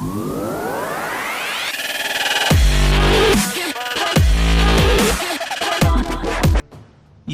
Whoa.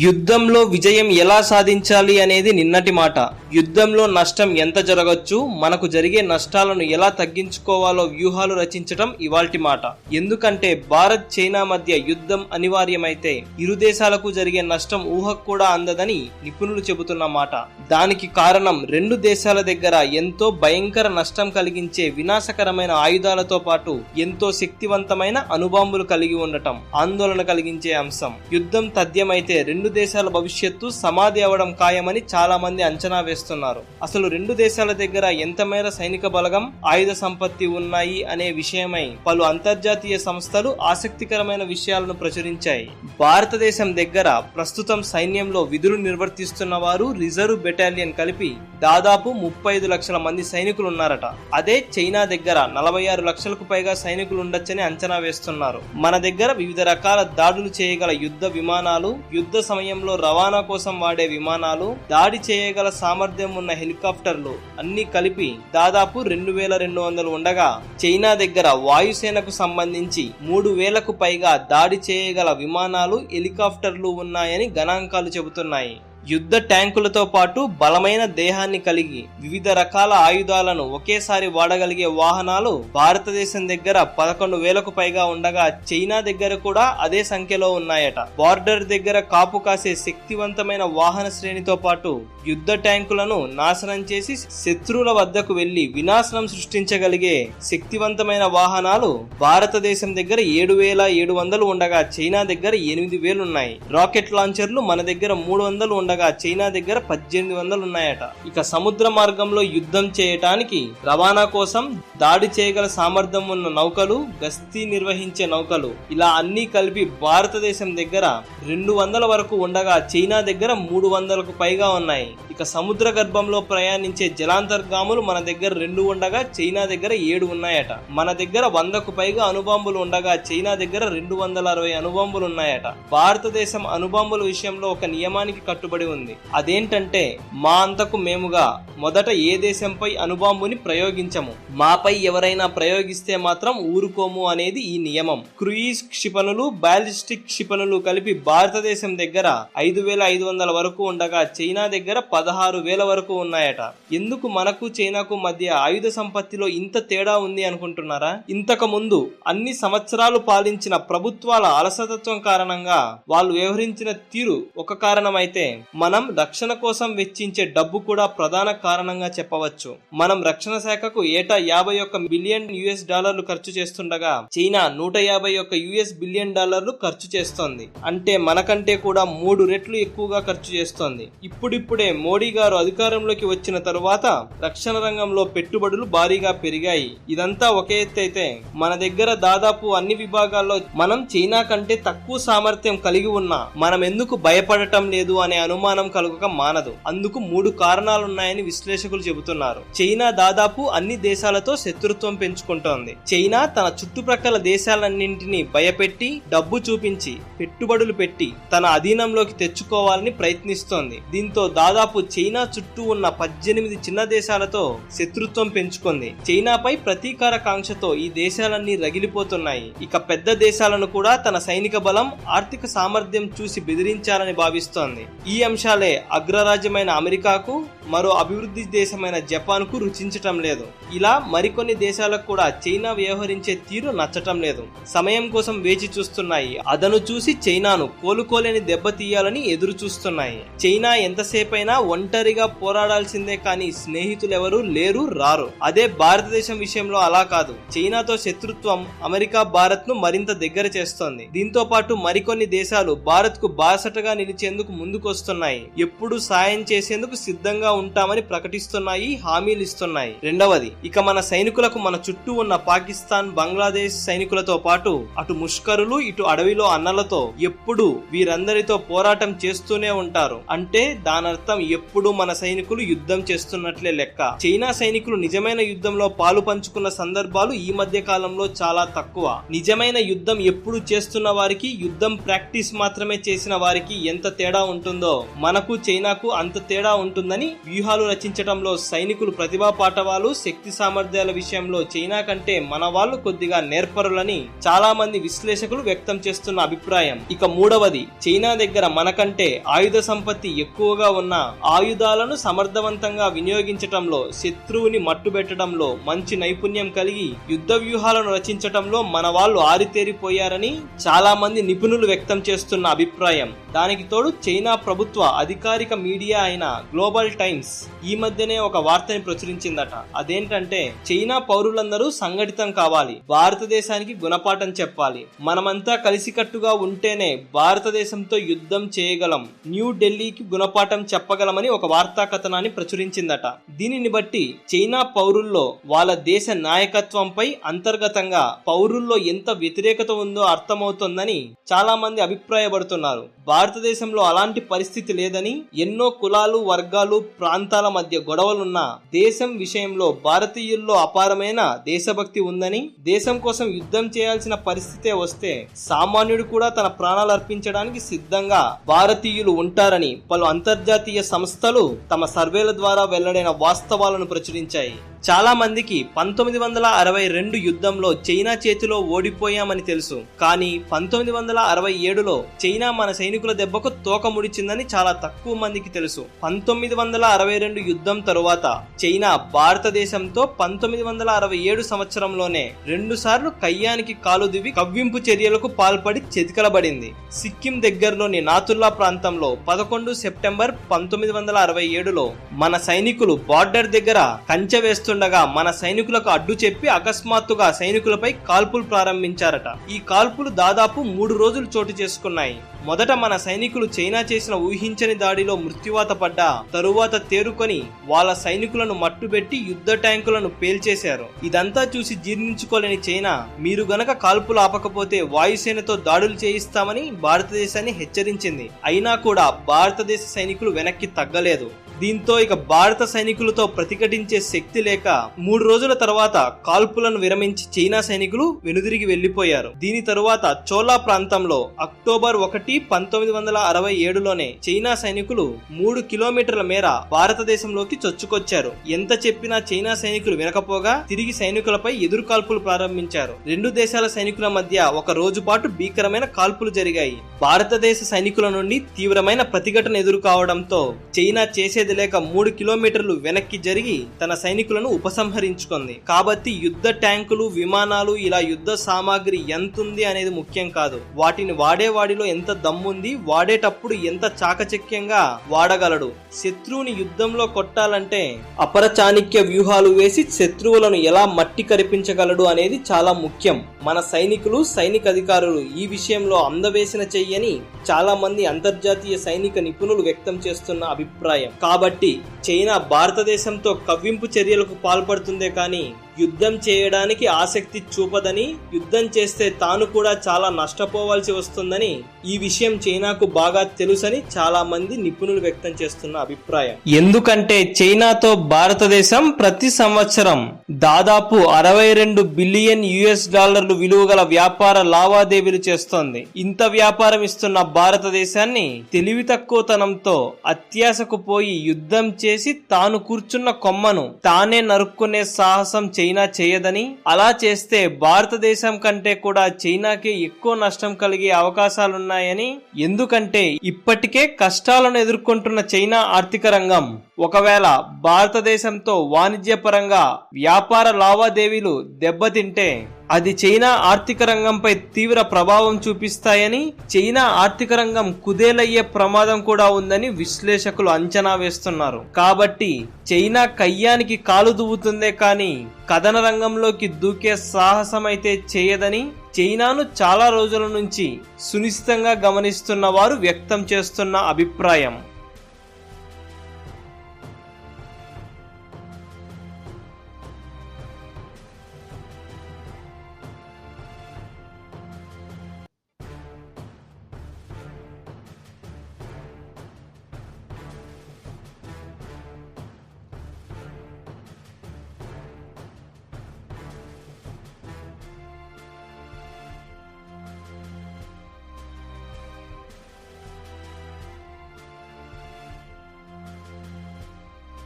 యుద్ధంలో విజయం ఎలా సాధించాలి అనేది నిన్నటి మాట. యుద్ధంలో నష్టం ఎంత జరగచ్చు మనకు జరిగే నష్టాలను ఎలా తగ్గించుకోవాలో వ్యూహాలు రచించటం ఇవాల్టి మాట. ఎందుకంటే భారత్ చైనా మధ్య యుద్ధం అనివార్యమైతే ఇరు దేశాలకు జరిగే నష్టం ఊహకు కూడా అందదని నిపుణులు చెబుతున్న మాట. దానికి కారణం రెండు దేశాల దగ్గర ఎంతో భయంకర నష్టం కలిగించే వినాశకరమైన ఆయుధాలతో పాటు ఎంతో శక్తివంతమైన అణుబాంబులు కలిగి ఉండటం ఆందోళన కలిగించే అంశం. యుద్ధం తథ్యమైతే రెండు రెండు దేశాల భవిష్యత్తు సమాధి అవడం ఖాయమని చాలా మంది అంచనా వేస్తున్నారు. అసలు రెండు దేశాల దగ్గర ఎంత మేర సైనిక బలగం ఆయుధ సంపత్తి ఉన్నాయి అనే విషయమై పలు అంతర్జాతీయ సంస్థలు ఆసక్తికరమైన విషయాలను ప్రచురించాయి. భారతదేశం దగ్గర ప్రస్తుతం సైన్యంలో విధులు నిర్వర్తిస్తున్న వారు రిజర్వ్ బెటాలియన్ కలిపి దాదాపు ముప్పై ఐదు లక్షల మంది సైనికులు ఉన్నారట అదే చైనా దగ్గర నలభై ఆరు లక్షలకు పైగా సైనికులు ఉండొచ్చని అంచనా వేస్తున్నారు. మన దగ్గర వివిధ రకాల దాడులు చేయగల యుద్ధ విమానాలు యుద్ధ సమయంలో రవాణా కోసం వాడే విమానాలు దాడి చేయగల సామర్థ్యం ఉన్న హెలికాప్టర్లు అన్ని కలిపి దాదాపు రెండు వేల రెండు వందలు ఉండగా చైనా దగ్గర వాయుసేనకు సంబంధించి మూడు వేలకు పైగా దాడి చేయగల విమానాలు హెలికాప్టర్లు ఉన్నాయని గణాంకాలు చెబుతున్నాయి. యుద్ధ ట్యాంకులతో పాటు బలమైన దేహాన్ని కలిగి వివిధ రకాల ఆయుధాలను ఒకేసారి వాడగలిగే వాహనాలు భారతదేశం దగ్గర పదకొండు వేలకు పైగా ఉండగా చైనా దగ్గర కూడా అదే సంఖ్యలో ఉన్నాయట. బార్డర్ దగ్గర కాపు కాసే శక్తివంతమైన వాహన శ్రేణితో పాటు యుద్ధ ట్యాంకులను నాశనం చేసి శత్రువుల వద్దకు వెళ్ళి వినాశనం సృష్టించగలిగే శక్తివంతమైన వాహనాలు భారతదేశం దగ్గర ఏడు వేల ఏడు వందలు ఉండగా చైనా దగ్గర ఎనిమిది వేలు ఉన్నాయి రాకెట్ లాంచర్లు మన దగ్గర మూడు వందలు ఉండగా చైనా దగ్గర పద్దెనిమిది వందలు ఉన్నాయట. ఇక సముద్ర మార్గంలో యుద్ధం చేయటానికి రవాణా కోసం దాడి చేయగల సామర్థ్యం ఉన్న నౌకలు గస్తీ నిర్వహించే నౌకలు. ఇలా అన్ని కలిపి భారతదేశం దగ్గర రెండు వందల వరకు ఉండగా చైనా దగ్గర మూడు వందలకు పైగా ఉన్నాయి. ఇక సముద్ర గర్భంలో ప్రయాణించే జలాంతర్గాములు మన దగ్గర రెండు ఉండగా చైనా దగ్గర ఏడు ఉన్నాయట. మన దగ్గర వందకు పైగా అణుబాంబులు ఉండగా చైనా దగ్గర రెండు వందల అరవై అణుబాంబులు ఉన్నాయట. భారతదేశం అణుబాంబుల విషయంలో ఒక నియమానికి కట్టుబడి ఉంది. అదేంటంటే మా అంతకు మేముగా మొదట ఏ దేశంపై అణుబాంబుని ప్రయోగించము. మాపై ఎవరైనా ప్రయోగిస్తే మాత్రం ఊరుకోము అనేది ఈ నియమం. క్రూయిజ్ క్షిపణులు బాలిస్టిక్ క్షిపణులు కలిపి భారతదేశం దగ్గర ఐదు వేల ఐదు వందల వరకు ఉండగా చైనా దగ్గర పదహారు వేల వరకు ఉన్నాయట. ఎందుకు మనకు చైనాకు మధ్య ఆయుధ సంపత్తిలో ఇంత తేడా ఉంది అనుకుంటున్నారా? ఇంతకు ముందు అన్ని సంవత్సరాలు పాలించిన ప్రభుత్వాల అలసతత్వం కారణంగా వాళ్ళు వ్యవహరించిన తీరు ఒక కారణమైతే మనం రక్షణ కోసం వెచ్చించే డబ్బు కూడా ప్రధాన కారణంగా చెప్పవచ్చు. మనం రక్షణ శాఖకు ఏటా యాభై ఒక్క బిలియన్ యుఎస్ డాలర్లు ఖర్చు చేస్తుండగా చైనా నూట యాభై ఒక్క యుఎస్ బిలియన్ డాలర్లు ఖర్చు చేస్తోంది. అంటే మనకంటే కూడా మూడు రెట్లు ఎక్కువగా ఖర్చు చేస్తోంది. ఇప్పుడిప్పుడే మోడీ గారు అధికారంలోకి వచ్చిన తరువాత రక్షణ రంగంలో పెట్టుబడులు భారీగా పెరిగాయి. ఇదంతా ఒక ఎత్తు అయితే మన దగ్గర దాదాపు అన్ని విభాగాల్లో మనం చైనా కంటే తక్కువ సామర్థ్యం కలిగి ఉన్నా మనం ఎందుకు భయపడటం లేదు అనే అనుమానం కలుగక మానదు. అందుకు మూడు కారణాలున్నాయని విశ్లేషకులు చెబుతున్నారు. చైనా దాదాపు అన్ని దేశాలతో శత్రుత్వం పెంచుకుంటోంది. చైనా తన చుట్టుప్రక్కల దేశాలన్నింటినీ భయపెట్టి డబ్బు చూపించి పెట్టుబడులు పెట్టి తన అధీనంలోకి తెచ్చుకోవాలని ప్రయత్నిస్తోంది. దీంతో దాదాపు చైనా చుట్టూ ఉన్న పద్దెనిమిది చిన్న దేశాలతో శత్రుత్వం పెంచుకుంది. చైనాపై ప్రతీకార కాంక్షతో ఈ దేశాలన్నీ రగిలిపోతున్నాయి. ఇక పెద్ద దేశాలను కూడా తన సైనిక బలం ఆర్థిక సామర్థ్యం చూసి బెదిరించాలని భావిస్తోంది. ఈ అంశాలే అగ్రరాజ్యమైన అమెరికాకు మరో అభివృద్ధి దేశమైన జపాన్కు రుచించటం లేదు. ఇలా మరికొన్ని దేశాలకు కూడా చైనా వ్యవహరించే తీరు నచ్చటం లేదు. సమయం కోసం వేచి చూస్తున్నాయి. అదను చూసి చైనాను కోలుకోలేని దెబ్బతీయాలని ఎదురు చూస్తున్నాయి. చైనా ఎంతసేపైనా ఒంటరిగా పోరాడాల్సిందే కానీ స్నేహితులెవరూ లేరు రారు. అదే భారతదేశం విషయంలో అలా కాదు. చైనాతో శత్రుత్వం అమెరికా భారత్ను మరింత దగ్గర చేస్తోంది. దీంతో పాటు మరికొన్ని దేశాలు భారత్కు బాసటగా నిలిచేందుకు ముందుకొస్తున్నాయి. ఎప్పుడు సాయం చేసేందుకు సిద్ధంగా ఉంటామని ప్రకటిస్తున్నాయి హామీలు ఇస్తున్నాయి. రెండవది ఇక మన సైనికులకు మన చుట్టూ ఉన్న పాకిస్తాన్ బంగ్లాదేశ్ సైనికులతో పాటు అటు ముష్కరులు ఇటు అడవిలో అన్నలతో ఎప్పుడు వీరందరితో పోరాటం చేస్తూనే ఉంటారు. అంటే దానర్థం ఎప్పుడు మన సైనికులు యుద్ధం చేస్తున్నట్లే లెక్క. చైనా సైనికులు నిజమైన యుద్ధంలో పాలు పంచుకున్న సందర్భాలు ఈ మధ్య కాలంలో చాలా తక్కువ. నిజమైన యుద్ధం ఎప్పుడు చేస్తున్న వారికి యుద్ధం ప్రాక్టీస్ మాత్రమే చేసిన వారికి ఎంత తేడా ఉంటుందో మనకు చైనాకు అంత తేడా ఉంటుందని వ్యూహాలు రచించటంలో సైనికులు ప్రతిభా పాఠవాలు శక్తి సామర్థ్యాల విషయంలో చైనా కంటే మన వాళ్ళు కొద్దిగా నేర్పరులని చాలా మంది విశ్లేషకులు వ్యక్తం చేస్తున్న అభిప్రాయం. ఇక మూడవది చైనా దగ్గర మనకంటే ఆయుధ సంపత్తి ఎక్కువగా ఉన్న ఆయుధాలను సమర్థవంతంగా వినియోగించటంలో శత్రువుని మట్టుబెట్టడంలో మంచి నైపుణ్యం కలిగి యుద్ధ వ్యూహాలను రచించటంలో మన వాళ్ళు ఆరితేరిపోయారని చాలా మంది నిపుణులు వ్యక్తం చేస్తున్న అభిప్రాయం. దానికి తోడు చైనా ప్రభుత్వ అధికారిక మీడియా అయిన గ్లోబల్ టైమ్స్ ఈ మధ్యనే ఒక వార్తని ప్రచురించిందట. అదేంటంటే చైనా పౌరులందరూ సంఘటితం కావాలి భారతదేశానికి గుణపాఠం చెప్పాలి. మనమంతా కలిసికట్టుగా ఉంటేనే భారతదేశంతో యుద్ధం చేయగలం న్యూ ఢిల్లీకి గుణపాఠం చెప్పగలమని ఒక వార్తా కథనాన్ని ప్రచురించిందట. దీనిని బట్టి చైనా పౌరుల్లో వాళ్ళ దేశ నాయకత్వంపై అంతర్గతంగా పౌరుల్లో ఎంత వ్యతిరేకత ఉందో అర్థమవుతుందని చాలా మంది అభిప్రాయపడుతున్నారు. భారతదేశంలో అలాంటి పరిస్థితి లేదని ఎన్నో కులాలు వర్గాలు ప్రాంతాల మధ్య గొడవలున్న దేశం విషయంలో భారతీయుల్లో అపారమైన దేశభక్తి ఉందని దేశం కోసం యుద్ధం చేయాల్సిన పరిస్థితే వస్తే సామాన్యుడు కూడా తన ప్రాణాలు అర్పించడానికి సిద్ధంగా భారతీయులు ఉంటారని పలు అంతర్జాతీయ సంస్థలు తమ సర్వేల ద్వారా వెల్లడైన వాస్తవాలను ప్రచురించాయి. చాలా మందికి పంతొమ్మిది వందల అరవై రెండు యుద్ధంలో చైనా చేతిలో ఓడిపోయామని తెలుసు. కానీ పంతొమ్మిది వందల అరవై ఏడులో చైనా మన సైనికుల దెబ్బకు తోక ముడిచిందని చాలా తక్కువ మందికి తెలుసు. పంతొమ్మిది వందల అరవై రెండు యుద్ధం తరువాత చైనా భారతదేశంతో పంతొమ్మిది వందల అరవై ఏడు సంవత్సరంలోనే రెండు సార్లు కయ్యానికి కాలు దివి కవ్వింపు చర్యలకు పాల్పడి చెతికలబడింది. సిక్కిం దగ్గరలోని నాతుల్లా ప్రాంతంలో పదకొండు సెప్టెంబర్ పంతొమ్మిది వందల అరవై ఏడులో మన సైనికులు బార్డర్ దగ్గర కంచె వేస్తున్న వేస్తుండగా మన సైనికులకు అడ్డు చెప్పి అకస్మాత్తుగా సైనికులపై కాల్పులు ప్రారంభించారట. ఈ కాల్పులు దాదాపు మూడు రోజులు చోటు చేసుకున్నాయి. మొదట మన సైనికులు చైనా చేసిన ఊహించని దాడిలో మృత్యువాత పడ్డా తరువాత తేరుకొని వాళ్ళ సైనికులను మట్టుబెట్టి యుద్ధ ట్యాంకులను పేల్చేశారు. ఇదంతా చూసి జీర్ణించుకోలేని చైనా మీరు గనక కాల్పులు ఆపకపోతే వాయుసేనతో దాడులు చేయిస్తామని భారతదేశాన్ని హెచ్చరించింది. అయినా కూడా భారతదేశ సైనికులు వెనక్కి తగ్గలేదు. దీంతో ఇక భారత సైనికులతో ప్రతిఘటించే శక్తి లేక మూడు రోజుల తర్వాత కాల్పులను విరమించి చైనా సైనికులు వెనుదిరిగి వెళ్ళిపోయారు దీని తరువాత చోలా ప్రాంతంలో అక్టోబర్ ఒకటి పంతొమ్మిది వందల అరవై ఏడులోనే చైనా సైనికులు మూడు కిలోమీటర్ల మేర భారతదేశంలోకి చొచ్చుకొచ్చారు. ఎంత చెప్పినా చైనా సైనికులు వినకపోగా తిరిగి సైనికులపై ఎదురు కాల్పులు ప్రారంభించారు. రెండు దేశాల సైనికుల మధ్య ఒక రోజు పాటు భీకరమైన కాల్పులు జరిగాయి. భారతదేశ సైనికుల నుండి తీవ్రమైన ప్రతిఘటన ఎదురు కావడంతో చైనా చేసే చేసేది లేక మూడు కిలోమీటర్లు వెనక్కి జరిగి తన సైనికులను ఉపసంహరించుకుంది. కాబట్టి యుద్ధ ట్యాంకులు విమానాలు ఇలా యుద్ధ సామాగ్రి ఎంతుంది అనేది ముఖ్యం కాదు. వాటిని వాడేవాడిలో ఎంత దమ్ముంది వాడేటప్పుడు ఎంత చాకచక్యంగా వాడగలడు. శత్రువుని యుద్ధంలో కొట్టాలంటే అపర చాణిక్య వ్యూహాలు వేసి శత్రువులను ఎలా మట్టి కరిపించగలడు అనేది చాలా ముఖ్యం. మన సైనికులు సైనిక అధికారులు ఈ విషయంలో అందవేసిన చెయ్యని చాలా మంది అంతర్జాతీయ సైనిక నిపుణులు వ్యక్తం చేస్తున్న అభిప్రాయం. కాబట్టి చైనా భారతదేశంతో కవ్వింపు చర్యలకు పాల్పడుతుందే కానీ యుద్ధం చేయడానికి ఆసక్తి చూపదని యుద్ధం చేస్తే తాను కూడా చాలా నష్టపోవాల్సి వస్తుందని ఈ విషయం చైనాకు బాగా తెలుసని చాలా మంది నిపుణులు వ్యక్తం చేస్తున్న అభిప్రాయం. ఎందుకంటే చైనాతో భారతదేశం ప్రతి సంవత్సరం దాదాపు అరవై రెండు బిలియన్ యుఎస్ డాలర్లు విలువ గల వ్యాపార లావాదేవీలు చేస్తోంది. ఇంత వ్యాపారం ఇస్తున్న భారతదేశాన్ని తెలివి తక్కువతనంతో అత్యాశకు పోయి యుద్ధం చేసి తాను కూర్చున్న కొమ్మను తానే నరుక్కునే సాహసం చే చైనా చేయదని అలా చేస్తే భారతదేశం కంటే కూడా చైనాకే ఎక్కువ నష్టం కలిగే అవకాశాలున్నాయని ఎందుకంటే ఇప్పటికే కష్టాలను ఎదుర్కొంటున్న చైనా ఆర్థిక రంగం. ఒకవేళ భారతదేశంతో వాణిజ్యపరంగా వ్యాపార లావాదేవీలు దెబ్బతింటే అది చైనా ఆర్థిక రంగంపై తీవ్ర ప్రభావం చూపిస్తాయని చైనా ఆర్థిక రంగం కుదేలయ్యే ప్రమాదం కూడా ఉందని విశ్లేషకులు అంచనా వేస్తున్నారు. కాబట్టి చైనా కయ్యానికి కాలు దువ్వుతుందే కానీ కథన రంగంలోకి దూకే సాహసమైతే చేయదని చైనాను చాలా రోజుల నుంచి సునిశ్చితంగా గమనిస్తున్న వారు వ్యక్తం చేస్తున్న అభిప్రాయం.